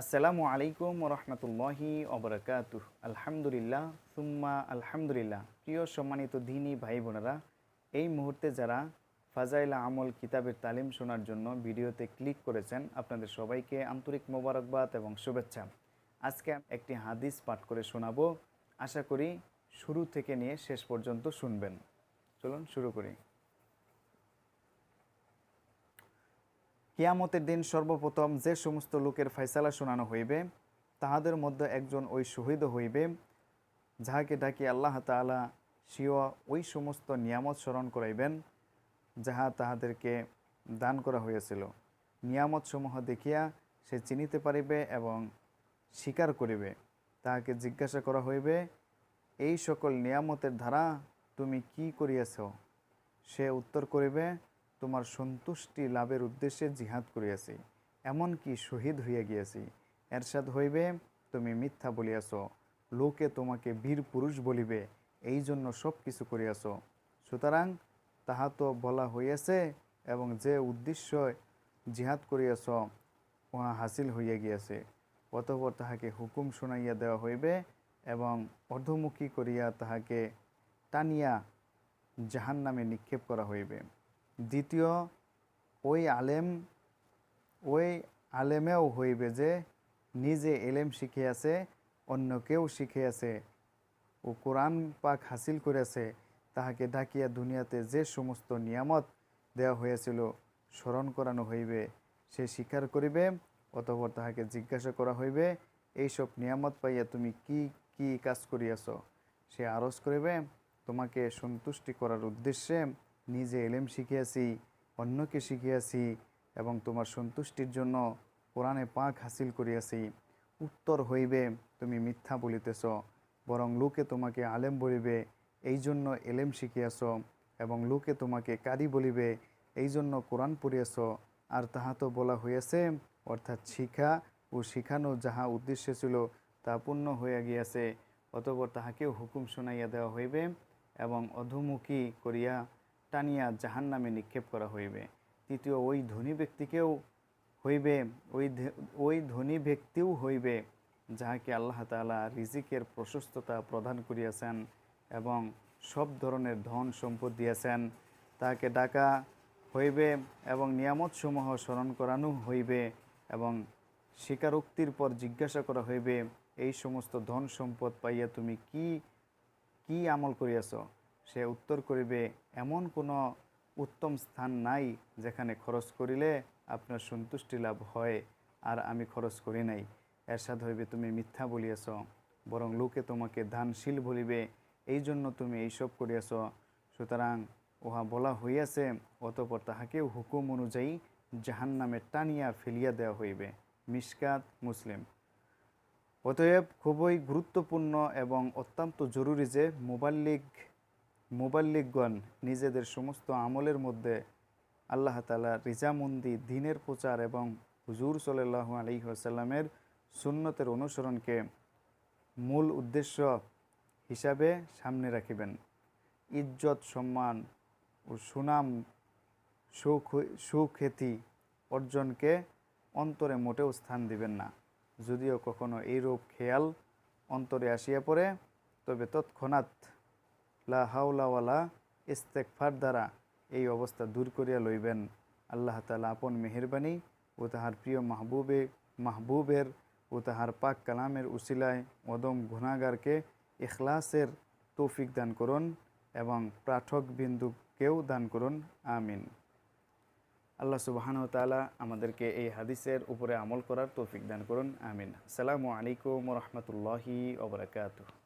আসসালামু আলাইকুম রহমতুল্লাহি অবরাকাতু আলহামদুলিল্লাহ, সুম্মা আলহামদুলিল্লাহ। প্রিয় সম্মানিত দিনী ভাই বোনেরা, এই মুহূর্তে যারা ফাজাইলা আমল কিতাবের তালিম শোনার জন্য ভিডিওতে ক্লিক করেছেন, আপনাদের সবাইকে আন্তরিক মোবারকবাদ এবং শুভেচ্ছা। আজকে একটি হাদিস পাঠ করে শোনাবো। আশা করি শুরু থেকে নিয়ে শেষ পর্যন্ত শুনবেন। চলুন শুরু করি। কিয়ামতের দিন সর্বপ্রথম যে সমস্ত লোকের ফয়সালা শোনানো হইবে, তাহাদের মধ্যে একজন ওই শহীদ হইবে, যাহাকে ডাকি আল্লাহ তাআলা সিওয়া ওই সমস্ত নিয়ামত স্মরণ করাইবেন, যাহা তাহাদেরকে দান করা হইয়াছিল। নিয়ামত সমূহ দেখিয়া সে চিনিতে পারিবে এবং স্বীকার করিবে। তাহাকে জিজ্ঞাসা করা হইবে, এই সকল নিয়ামতের ধারা তুমি কি করিয়াছ? সে উত্তর করিবে তোমার সন্তুষ্টি লাভের উদ্দেশ্যে জিহাদ করিয়াছি, এমনকি শহীদ হইয়া গিয়াছি। এরশাদ হইবে, তুমি মিথ্যা বলিয়াছ, লোকে তোমাকে বীর পুরুষ বলিবে এই জন্য সব কিছু করিয়াছ। সুতরাং তাহা তো বলা হইয়াছে এবং যে উদ্দেশ্য জিহাদ করিয়াছ, উহা হাসিল হইয়া গিয়াছে। অতঃপর তাহাকে হুকুম শুনাইয়া দেওয়া হইবে এবং অর্ধমুখী করিয়া তাহাকে টানিয়া জাহান নামে নিক্ষেপ করা হইবে। দ্বিতীয়, ওই আলেম, ওই আলেমেও হইবে যে নিজে এলেম শিখিয়াছে অন্যকেও শিখিয়াছে ও কোরআন পাক হাসিল করেছে, তাহাকে ডাকিয়া দুনিয়াতে যে সমস্ত নিয়ামত দেওয়া হয়েছিল স্মরণ করানো হইবে, সে স্বীকার করিবে অতঃপর তাহাকে জিজ্ঞাসা করা হইবে, এইসব নিয়ামত পাইয়া তুমি কি কি কাজ করিয়াছ? সে আরজ করিবে, তোমাকে সন্তুষ্টি করার উদ্দেশ্যে নিজে এলেম শিখিয়াছি, অন্যকে শিখিয়াছি এবং তোমার সন্তুষ্টির জন্য কোরআনে পাক হাসিল করিয়াছি। উত্তর হইবে, তুমি মিথ্যা বলিতেছ, বরং লোকে তোমাকে আলেম বলিবে এই জন্য এলেম শিখিয়াছ, এবং লোকে তোমাকে কারি বলিবে এই জন্য কোরআন পড়িয়াছ। আর তাহা তো বলা হইয়াছে, অর্থাৎ শিখা ও শিখানো যাহা উদ্দেশ্য ছিল তা পূর্ণ হইয়া গিয়াছে, অতপর তাহাকেও হুকুম শুনাইয়া দেওয়া হইবে এবং অধুমুখী করিয়া টানিয়া জাহান নামে নিক্ষেপ করা হইবে। তৃতীয়, ওই ধনী ব্যক্তিকেও হইবে, ওই ওই ধনী ব্যক্তিও হইবে, যাহাকে আল্লাহ তালা রিজিকের প্রশস্ততা প্রদান করিয়াছেন এবং সব ধরনের ধন সম্পদ দিয়েছেন, তাহাকে ডাকা হইবে এবং নিয়ামতসমূহ স্মরণ করানো হইবে এবং স্বীকারোক্তির পর জিজ্ঞাসা করা হইবে, এই সমস্ত ধন সম্পদ পাইয়া তুমি কি কি আমল করিয়াছ? সে উত্তর করিবে, এমন কোনো উত্তম স্থান নাই যেখানে খরচ করিলে আপনার সন্তুষ্টি লাভ হয়, আর আমি খরচ করি নাই। এরশাদ হইবে, তুমি মিথ্যা বলিয়াছ, বরং লোকে তোমাকে দানশীল বলিবে এই জন্য তুমি এইসব করিয়াছ। সুতরাং উহা বলা হইয়াছে, অতপর তাহাকেও হুকুম অনুযায়ী জাহান নামে টানিয়া ফেলিয়া দেওয়া হইবে। মিসকাত মুসলিম। অতএব খুবই গুরুত্বপূর্ণ এবং অত্যন্ত জরুরি যে মোবাল্লিগ মোবাল্লিকগণ নিজেদের সমস্ত আমলের মধ্যে আল্লাহ তালা রিজামন্দি দিনের প্রচার এবং হুজুর সাল্লাহ আলহিহাসাল্লামের সুন্নতের অনুসরণকে মূল উদ্দেশ্য হিসাবে সামনে রাখিবেন। ইজ্জত, সম্মান ও সুনাম, সুখ, সুখ্যাতি অর্জনকে অন্তরে মোটেও স্থান দিবেন না। যদিও কখনো এইরূপ খেয়াল অন্তরে আসিয়া পড়ে, তবে তৎক্ষণাৎ লা হাওলাওয়ালা ইস্তেকফার দ্বারা এই অবস্থা দূর করিয়া লইবেন। আল্লাহ তালা আপন মেহরবানি ও তাহার প্রিয় মাহবুবে, মাহবুবের ও তাহার পাক কালামের উসিলায় অদম গুণাগারকে ইখলাসের তৌফিক দান করুন এবং পাঠক বিন্দুকেও দান করুন। আমিন। আল্লাহ সুবাহান তালা আমাদেরকে এই হাদিসের উপরে আমল করার তৌফিক দান করুন। আমিন। আসসালামু আলাইকুম রহমতুল্লাহি ওবরাকাতুহ